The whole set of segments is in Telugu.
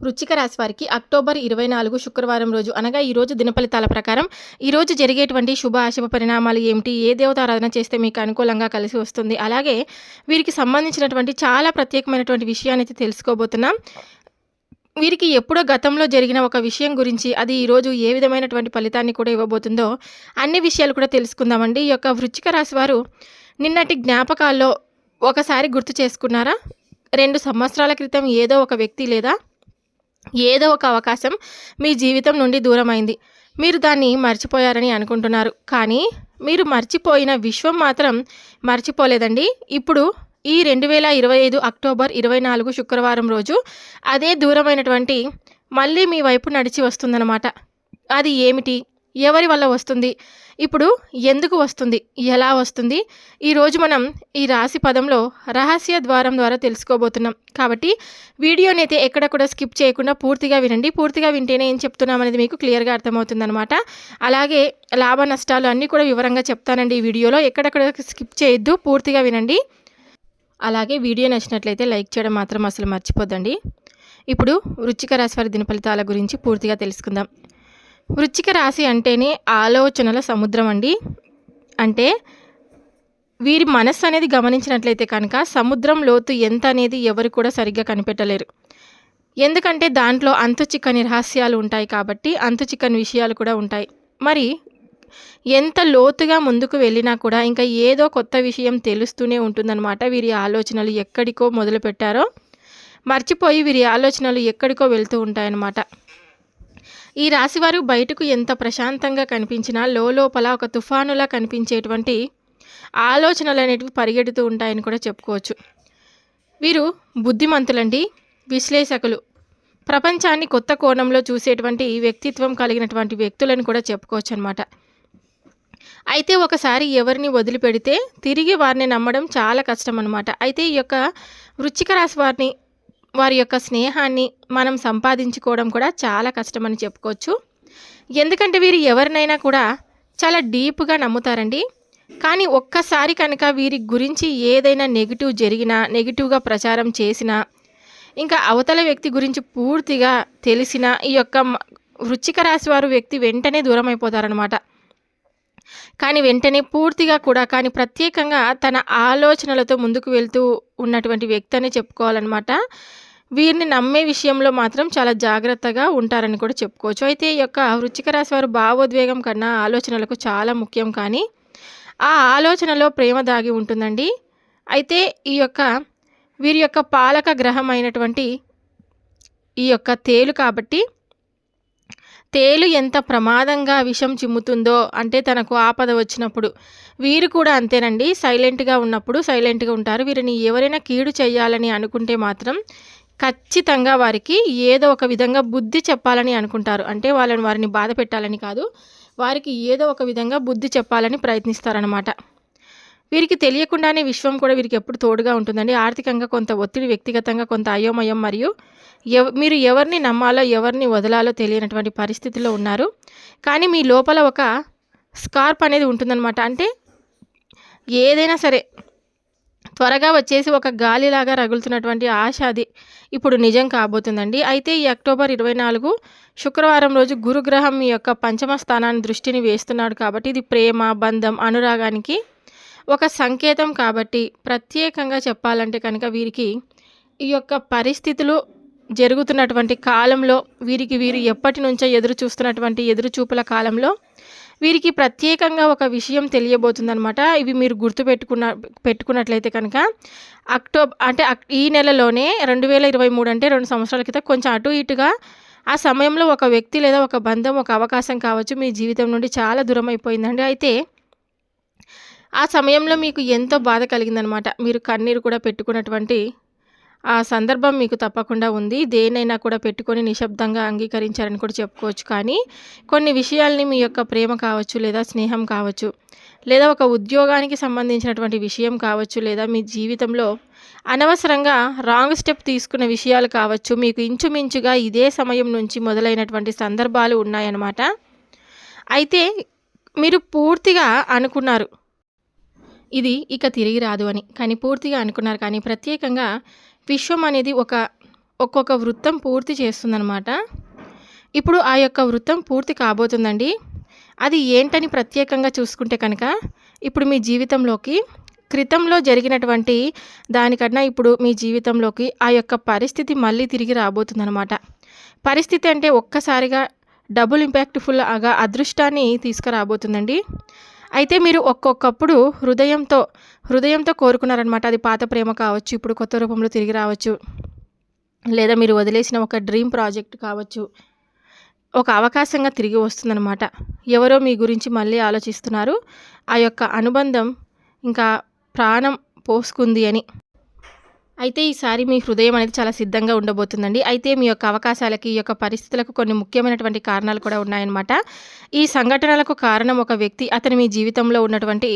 వృచ్చిక రాశి వారికి అక్టోబర్ ఇరవై నాలుగు శుక్రవారం రోజు అనగా ఈ రోజు దినఫలితాల ప్రకారం ఈ రోజు జరిగేటువంటి శుభ అశుభ పరిణామాలు ఏమిటి ఏ దేవత ఆరాధన చేస్తే మీకు అనుకూలంగా కలిసి వస్తుంది అలాగే వీరికి సంబంధించినటువంటి చాలా ప్రత్యేకమైనటువంటి విషయాన్ని అయితే తెలుసుకోబోతున్నాం. వీరికి ఎప్పుడో గతంలో జరిగిన ఒక విషయం గురించి అది ఈరోజు ఏ విధమైనటువంటి ఫలితాన్ని కూడా ఇవ్వబోతుందో అన్ని విషయాలు కూడా తెలుసుకుందామండి. ఈ యొక్క వృచ్చిక రాశి వారు నిన్నటి జ్ఞాపకాల్లో ఒకసారి గుర్తు చేసుకున్నారా? రెండు సంవత్సరాల క్రితం ఏదో ఒక వ్యక్తి లేదా ఏదో ఒక అవకాశం మీ జీవితం నుండి దూరమైంది. మీరు దాన్ని మర్చిపోయారని అనుకుంటున్నారు. కానీ మీరు మర్చిపోయిన విశ్వం మాత్రం మర్చిపోలేదండి. ఇప్పుడు ఈ రెండు వేల ఇరవై ఐదు అక్టోబర్ ఇరవై నాలుగు శుక్రవారం రోజు అదే దూరమైనటువంటి మళ్ళీ మీ వైపు నడిచి వస్తుందన్నమాట. అది ఏమిటి? ఎవరి వల్ల వస్తుంది? ఇప్పుడు ఎందుకు వస్తుంది? ఎలా వస్తుంది? ఈరోజు మనం ఈ రాశి పదంలో రహస్య ద్వారం ద్వారా తెలుసుకోబోతున్నాం. కాబట్టి వీడియోని అయితే ఎక్కడ కూడా స్కిప్ చేయకుండా పూర్తిగా వినండి. పూర్తిగా వింటేనే ఏం చెప్తున్నాం అనేది మీకు క్లియర్గా అర్థమవుతుందన్నమాట. అలాగే లాభ నష్టాలు అన్నీ కూడా వివరంగా చెప్తానండి ఈ వీడియోలో. ఎక్కడెక్కడ స్కిప్ చేయొద్దు పూర్తిగా వినండి. అలాగే వీడియో నచ్చినట్లయితే లైక్ చేయడం మాత్రం అసలు మర్చిపోద్దండి. ఇప్పుడు వృచ్చిక రాశి వారి దినఫలితాల గురించి పూర్తిగా తెలుసుకుందాం. వృచ్చిక రాశి అంటేనే ఆలోచనల సముద్రం అండి అంటే వీరి మనస్సు అనేది గమనించినట్లయితే కనుక సముద్రం లోతు ఎంత అనేది ఎవరు కూడా సరిగ్గా కనిపెట్టలేరు. ఎందుకంటే దాంట్లో అంతు చిక్కని రహస్యాలు ఉంటాయి కాబట్టి అంతు చిక్కని విషయాలు కూడా ఉంటాయి. మరి ఎంత లోతుగా ముందుకు వెళ్ళినా కూడా ఇంకా ఏదో కొత్త విషయం తెలుస్తూనే ఉంటుందన్నమాట వీరి ఆలోచనలు ఎక్కడికో మొదలుపెట్టారో. మర్చిపోయి వీరి ఆలోచనలు ఎక్కడికో వెళ్తూ ఉంటాయన్నమాట. ఈ రాశివారు బయటకు ఎంత ప్రశాంతంగా కనిపించినా లోపల ఒక తుఫానులా కనిపించేటువంటి ఆలోచనలు అనేటివి పరిగెడుతూ ఉంటాయని కూడా చెప్పుకోవచ్చు. వీరు బుద్ధిమంతులండి విశ్లేషకులు. ప్రపంచాన్ని కొత్త కోణంలో చూసేటువంటి వ్యక్తిత్వం కలిగినటువంటి వ్యక్తులను కూడా చెప్పుకోవచ్చు అనమాట అయితే ఒకసారి ఎవరిని వదిలిపెడితే తిరిగి వారిని నమ్మడం చాలా కష్టం అనమాట అయితే ఈ యొక్క వృచ్చిక రాశి వారిని వారి యొక్క స్నేహాన్ని మనం సంపాదించుకోవడం కూడా చాలా కష్టమని చెప్పుకోవచ్చు. ఎందుకంటే వీరు ఎవరినైనా కూడా చాలా డీప్గా నమ్ముతారండి. కానీ ఒక్కసారి కనుక వీరి గురించి ఏదైనా నెగిటివ్ జరిగినా నెగిటివ్గా ప్రచారం చేసినా ఇంకా అవతల వ్యక్తి గురించి పూర్తిగా తెలిసిన ఈ యొక్క వృచ్చిక రాశి వారు వ్యక్తి వెంటనే దూరం అయిపోతారనమాట కానీ వెంటనే పూర్తిగా కూడా కానీ ప్రత్యేకంగా తన ఆలోచనలతో ముందుకు వెళ్తూ ఉన్నటువంటి వ్యక్తి అని చెప్పుకోవాలన్నమాట. వీరిని నమ్మే విషయంలో మాత్రం చాలా జాగ్రత్తగా ఉంటారని కూడా చెప్పుకోవచ్చు. అయితే ఈ యొక్క వృచ్చిక రాశి వారు భావోద్వేగం కన్నా ఆలోచనలకు చాలా ముఖ్యం కానీ ఆ ఆలోచనలో ప్రేమ దాగి ఉంటుందండి. అయితే ఈ యొక్క వీరి యొక్క పాలక గ్రహం అయినటువంటి ఈ యొక్క తేలు కాబట్టి తేలు ఎంత ప్రమాదంగా విషం చిమ్ముతుందో అంటే తనకు ఆపద వచ్చినప్పుడు వీరు కూడా అంతేనండి. సైలెంట్గా ఉన్నప్పుడు సైలెంట్గా ఉంటారు. వీరిని ఎవరైనా కీడు చేయాలని అనుకుంటే మాత్రం ఖచ్చితంగా వారికి ఏదో ఒక విధంగా బుద్ధి చెప్పాలని అనుకుంటారు. అంటే వాళ్ళని వారిని బాధ పెట్టాలని కాదు వారికి ఏదో ఒక విధంగా బుద్ధి చెప్పాలని ప్రయత్నిస్తారనమాట వీరికి తెలియకుండానే విశ్వం కూడా వీరికి ఎప్పుడు తోడుగా ఉంటుందండి. ఆర్థికంగా కొంత ఒత్తిడి వ్యక్తిగతంగా కొంత అయోమయం మరియు ఎవ మీరు ఎవరిని నమ్మాలో ఎవరిని వదలాలో తెలియనటువంటి పరిస్థితిలో ఉన్నారు. కానీ మీ లోపల ఒక స్కార్ప్ అనేది ఉంటుందన్నమాట. అంటే ఏదైనా సరే త్వరగా వచ్చేసి ఒక గాలిలాగా రగులుతున్నటువంటి ఆశ అది ఇప్పుడు నిజం కాబోతుందండి. అయితే ఈ అక్టోబర్ ఇరవై నాలుగు శుక్రవారం రోజు గురుగ్రహం మీ యొక్క పంచమ స్థానాన్ని దృష్టిని వేస్తున్నాడు కాబట్టి ఇది ప్రేమ బంధం అనురాగానికి ఒక సంకేతం కాబట్టి ప్రత్యేకంగా చెప్పాలంటే కనుక వీరికి ఈ యొక్క పరిస్థితులు జరుగుతున్నటువంటి కాలంలో వీరికి వీరు ఎప్పటి నుంచో ఎదురు చూస్తున్నటువంటి ఎదురు చూపుల కాలంలో వీరికి ప్రత్యేకంగా ఒక విషయం తెలియబోతుందనమాట ఇవి మీరు గుర్తుపెట్టుకున్న పెట్టుకున్నట్లయితే కనుక అక్టోబర్ అంటే ఈ నెలలోనే రెండు వేల ఇరవై మూడు అంటే రెండు సంవత్సరాల క్రితం కొంచెం అటు ఇటుగా ఆ సమయంలో ఒక వ్యక్తి లేదా ఒక బంధం ఒక అవకాశం కావచ్చు మీ జీవితం నుండి చాలా దూరం అయిపోయిందండి అయితే ఆ సమయంలో మీకు ఎంతో బాధ కలిగిందనమాట మీరు కన్నీరు కూడా పెట్టుకున్నటువంటి ఆ సందర్భం మీకు తప్పకుండా ఉంది. దేనైనా కూడా పెట్టుకొని నిశ్శబ్దంగా అంగీకరించారని కూడా చెప్పుకోవచ్చు. కానీ కొన్ని విషయాల్ని మీ యొక్క ప్రేమ కావచ్చు లేదా స్నేహం కావచ్చు లేదా ఒక ఉద్యోగానికి సంబంధించినటువంటి విషయం కావచ్చు లేదా మీ జీవితంలో అనవసరంగా రాంగ్ స్టెప్ తీసుకున్న విషయాలు కావచ్చు మీకు ఇంచుమించుగా ఇదే సమయం నుంచి మొదలైనటువంటి సందర్భాలు ఉన్నాయన్నమాట. అయితే మీరు పూర్తిగా అనుకున్నారు. ఇది ఇక తిరిగి రాదు అని. కానీ పూర్తిగా అనుకున్నారు. కానీ ప్రత్యేకంగా విశ్వం అనేది ఒక ఒక్కొక్క వృత్తం పూర్తి చేస్తుందనమాట ఇప్పుడు ఆ యొక్క వృత్తం పూర్తి కాబోతుందండి. అది ఏంటని ప్రత్యేకంగా చూసుకుంటే కనుక ఇప్పుడు మీ జీవితంలోకి క్రితంలో జరిగినటువంటి దానికన్నా ఇప్పుడు మీ జీవితంలోకి ఆ యొక్క పరిస్థితి మళ్ళీ తిరిగి రాబోతుందనమాట పరిస్థితి అంటే ఒక్కసారిగా డబుల్ ఇంపాక్ట్ఫుల్గా అదృష్టాన్ని తీసుకురాబోతుందండి. అయితే మీరు ఒక్కొక్కప్పుడు హృదయంతో హృదయంతో కోరుకున్నారనమాట అది పాత ప్రేమ కావచ్చు ఇప్పుడు కొత్త రూపంలో తిరిగి రావచ్చు. లేదా మీరు వదిలేసిన ఒక డ్రీమ్ ప్రాజెక్ట్ కావచ్చు. ఒక అవకాశంగా తిరిగి వస్తుందన్నమాట. ఎవరో మీ గురించి మళ్ళీ ఆలోచిస్తున్నారు. ఆ యొక్క అనుబంధం ఇంకా ప్రాణం పోసుకుంది అని. అయితే ఈసారి మీ హృదయం అనేది చాలా సిద్ధంగా ఉండబోతుందండి. అయితే మీ యొక్క అవకాశాలకి ఈ యొక్క పరిస్థితులకు కొన్ని ముఖ్యమైనటువంటి కారణాలు కూడా ఉన్నాయన్నమాట. ఈ సంఘటనలకు కారణం ఒక వ్యక్తి అతను మీ జీవితంలో ఉన్నటువంటి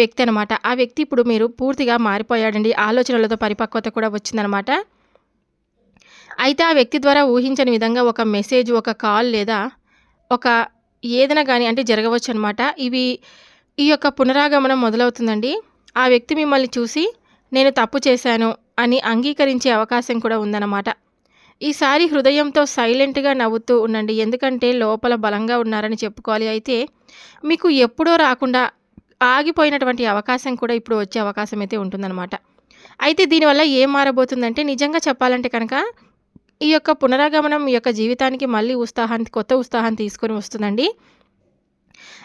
వ్యక్తి అనమాట ఆ వ్యక్తి ఇప్పుడు మీరు పూర్తిగా మారిపోయాడండి. ఆలోచనలతో పరిపక్వత కూడా వచ్చిందనమాట అయితే ఆ వ్యక్తి ద్వారా ఊహించని విధంగా ఒక మెసేజ్ ఒక కాల్ లేదా ఒక ఏదైనా కానీ అంటే జరగవచ్చు అనమాట ఇవి ఈ యొక్క పునరాగమనం మొదలవుతుందండి. ఆ వ్యక్తి మిమ్మల్ని చూసి నేను తప్పు చేశాను అని అంగీకరించే అవకాశం కూడా ఉందన్నమాట. ఈసారి హృదయంతో సైలెంట్గా నవ్వుతూ ఉండండి. ఎందుకంటే లోపల బలంగా ఉన్నారని చెప్పుకోవాలి అయితే మీకు ఎప్పుడో రాకుండా ఆగిపోయినటువంటి అవకాశం కూడా ఇప్పుడు వచ్చే అవకాశం అయితే ఉంటుందన్నమాట. అయితే దీనివల్ల ఏం మారబోతుందంటే నిజంగా చెప్పాలంటే కనుక ఈ యొక్క పునరాగమనం మీ యొక్క జీవితానికి మళ్ళీ ఉత్సాహాన్ని కొత్త ఉత్సాహాన్ని తీసుకొని వస్తుందండి.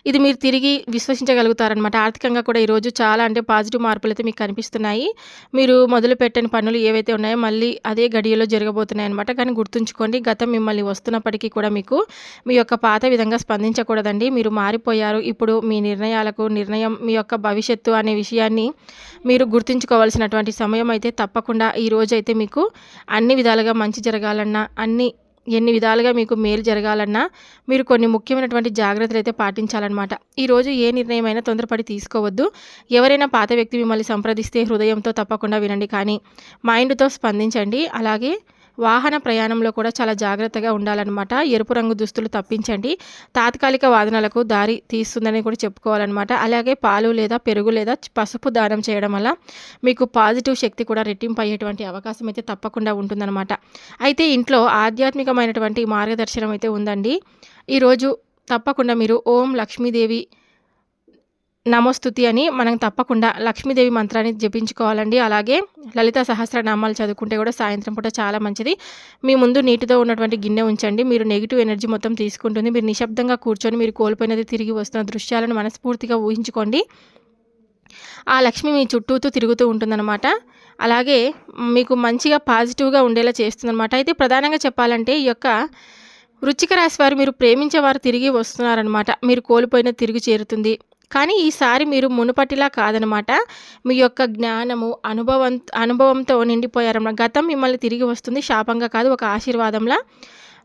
ఇది మీరు తిరిగి విశ్వసించగలుగుతారనమాట ఆర్థికంగా కూడా ఈరోజు చాలా అంటే పాజిటివ్ మార్పులు అయితే మీకు కనిపిస్తున్నాయి. మీరు మొదలు పెట్టని పనులు ఏవైతే ఉన్నాయో మళ్ళీ అదే గడియలో జరగబోతున్నాయి అనమాట కానీ గుర్తుంచుకోండి గతం మిమ్మల్ని వస్తున్నప్పటికీ కూడా మీకు మీ యొక్క పాత విధంగా స్పందించకూడదండి. మీరు మారిపోయారు. ఇప్పుడు మీ నిర్ణయాలకు నిర్ణయం మీ యొక్క భవిష్యత్తు అనే విషయాన్ని మీరు గుర్తుంచుకోవాల్సినటువంటి సమయం అయితే తప్పకుండా ఈ రోజు అయితే మీకు అన్ని విధాలుగా మంచి జరగాలన్నా అన్ని ఎన్ని విధాలుగా మీకు మేలు జరగాలన్నా మీరు కొన్ని ముఖ్యమైనటువంటి జాగ్రత్తలు అయితే పాటించాలన్నమాట. ఈరోజు ఏ నిర్ణయమైనా తొందరపడి తీసుకోవద్దు. ఎవరైనా పాత వ్యక్తి మిమ్మల్ని సంప్రదిస్తే హృదయంతో తప్పకుండా వినండి కానీ మైండ్తో స్పందించండి. అలాగే వాహన ప్రయాణంలో కూడా చాలా జాగ్రత్తగా ఉండాలన్నమాట. ఎరుపు రంగు దుస్తులు తప్పించండి. తాత్కాలిక వాదనలకు దారి తీస్తుందని కూడా చెప్పుకోవాలన్నమాట. అలాగే పాలు లేదా పెరుగు లేదా పసుపు దానం చేయడం వల్ల మీకు పాజిటివ్ శక్తి కూడా రెట్టింపు అయ్యేటువంటి అవకాశం అయితే తప్పకుండా ఉంటుందన్నమాట. అయితే ఇంట్లో ఆధ్యాత్మికమైనటువంటి మార్గదర్శనం అయితే ఉందండి. ఈరోజు తప్పకుండా మీరు ఓం లక్ష్మీదేవి నమోస్తుతి అని మనం తప్పకుండా లక్ష్మీదేవి మంత్రాన్ని జపించుకోవాలండి. అలాగే లలిత సహస్రనామాలు చదువుకుంటే కూడా సాయంత్రం పూట చాలా మంచిది. మీ ముందు నీటితో ఉన్నటువంటి గిన్నె ఉంచండి. మీరు నెగిటివ్ ఎనర్జీ మొత్తం తీసుకుంటుంది. మీరు నిశ్శబ్దంగా కూర్చొని మీరు కోల్పోయినది తిరిగి వస్తున్న దృశ్యాలను మనస్ఫూర్తిగా ఊహించుకోండి. ఆ లక్ష్మి మీ చుట్టూతో తిరుగుతూ ఉంటుందన్నమాట. అలాగే మీకు మంచిగా పాజిటివ్గా ఉండేలా చేస్తుందన్నమాట. అయితే ప్రధానంగా చెప్పాలంటే ఈ యొక్క వృచ్చిక రాశి వారు మీరు ప్రేమించే వారు తిరిగి వస్తున్నారనమాట మీరు కోల్పోయిన తిరిగి చేరుతుంది. కానీ ఈసారి మీరు మునుపటిలా కాదనమాట. మీ యొక్క జ్ఞానము అనుభవం అనుభవంతో నిండిపోయారన్నమాట గతం మిమ్మల్ని తిరిగి వస్తుంది శాపంగా కాదు ఒక ఆశీర్వాదంలా.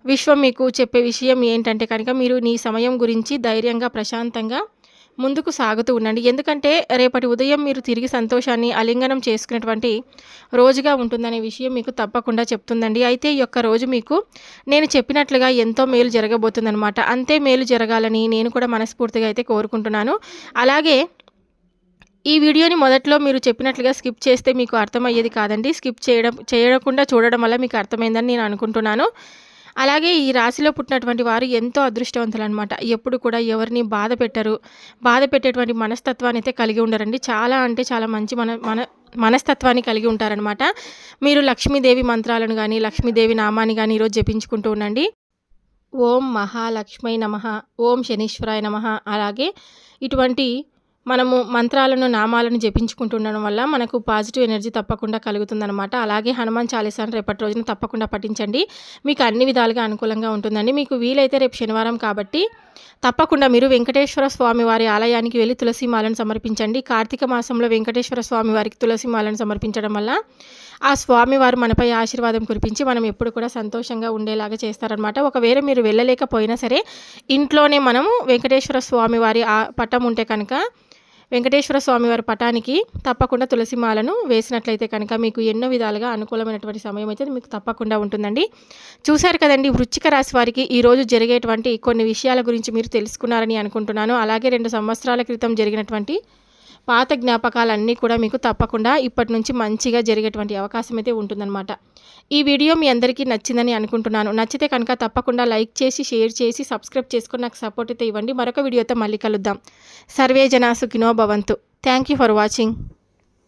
విశ్వం మీకు చెప్పే విషయం ఏంటంటే కనుక మీరు నీ సమయం గురించి ధైర్యంగా ప్రశాంతంగా ముందుకు సాగుతూ ఉండండి. ఎందుకంటే రేపటి ఉదయం మీరు తిరిగి సంతోషాన్ని అలింగనం చేసుకునేటువంటి రోజుగా ఉంటుందనే విషయం మీకు తప్పకుండా చెప్తుందండి. అయితే ఈ యొక్క రోజు మీకు నేను చెప్పినట్లుగా ఎంతో మేలు జరగబోతుందనమాట అంతే మేలు జరగాలని నేను కూడా మనస్ఫూర్తిగా అయితే కోరుకుంటున్నాను. అలాగే ఈ వీడియోని మొదట్లో మీరు చెప్పినట్లుగా స్కిప్ చేస్తే మీకు అర్థమయ్యేది కాదండి. స్కిప్ చేయడం చేయకుండా చూడడం వల్ల మీకు అర్థమైందని నేను అనుకుంటున్నాను. అలాగే ఈ రాశిలో పుట్టినటువంటి వారు ఎంతో అదృష్టవంతులు అనమాట ఎప్పుడు కూడా ఎవరిని బాధ పెట్టరు. బాధ పెట్టేటువంటి మనస్తత్వాన్ని అయితే కలిగి ఉండరండి. చాలా అంటే చాలా మంచి మన మన మనస్తత్వాన్ని కలిగి ఉంటారనమాట మీరు లక్ష్మీదేవి మంత్రాలను కానీ లక్ష్మీదేవి నామాన్ని కానీ ఈరోజు జపించుకుంటూ ఉండండి. ఓం మహాలక్ష్మై నమ. ఓం శనీశ్వరాయ నమ. అలాగే ఇటువంటి మనము మంత్రాలను నామాలను జపించుకుంటుండడం వల్ల మనకు పాజిటివ్ ఎనర్జీ తప్పకుండా కలుగుతుందనమాట అలాగే హనుమాన్ చాలీసాను రేపటి రోజున తప్పకుండా పఠించండి. మీకు అన్ని విధాలుగా అనుకూలంగా ఉంటుందండి. మీకు వీలైతే రేపు శనివారం కాబట్టి తప్పకుండా మీరు వెంకటేశ్వర స్వామి వారి ఆలయానికి వెళ్ళి తులసి మాలను సమర్పించండి. కార్తీక మాసంలో వెంకటేశ్వర స్వామి వారికి తులసి మాలను సమర్పించడం వల్ల ఆ స్వామివారు మనపై ఆశీర్వాదం కురిపించి మనం ఎప్పుడు కూడా సంతోషంగా ఉండేలాగా చేస్తారనమాట ఒకవేళ మీరు వెళ్ళలేకపోయినా సరే ఇంట్లోనే మనము వెంకటేశ్వర స్వామి వారి పట్టం ఉంటే కనుక వెంకటేశ్వర స్వామివారి పటానికి తప్పకుండా తులసిమాలను వేసినట్లయితే కనుక మీకు ఎన్నో విధాలుగా అనుకూలమైనటువంటి సమయం అయితే మీకు తప్పకుండా ఉంటుందండి. చూశారు కదండి వృచ్చిక రాశి వారికి ఈరోజు జరిగేటువంటి కొన్ని విషయాల గురించి మీరు తెలుసుకున్నారని అనుకుంటున్నాను. అలాగే రెండు సంవత్సరాల క్రితం జరిగినటువంటి పాత జ్ఞాపకాలన్నీ కూడా మీకు తప్పకుండా ఇప్పటి నుంచి మంచిగా జరిగేటువంటి అవకాశం అయితే ఉంటుందన్నమాట. ఈ వీడియో మీ అందరికీ నచ్చిందని అనుకుంటున్నాను. నచ్చితే కనుక తప్పకుండా లైక్ చేసి షేర్ చేసి సబ్స్క్రైబ్ చేసుకుని నాకు సపోర్ట్ అయితే ఇవ్వండి. మరొక వీడియోతో మళ్ళీ కలుద్దాం. సర్వే జనా సుఖినో భవంతు. Thank you for watching.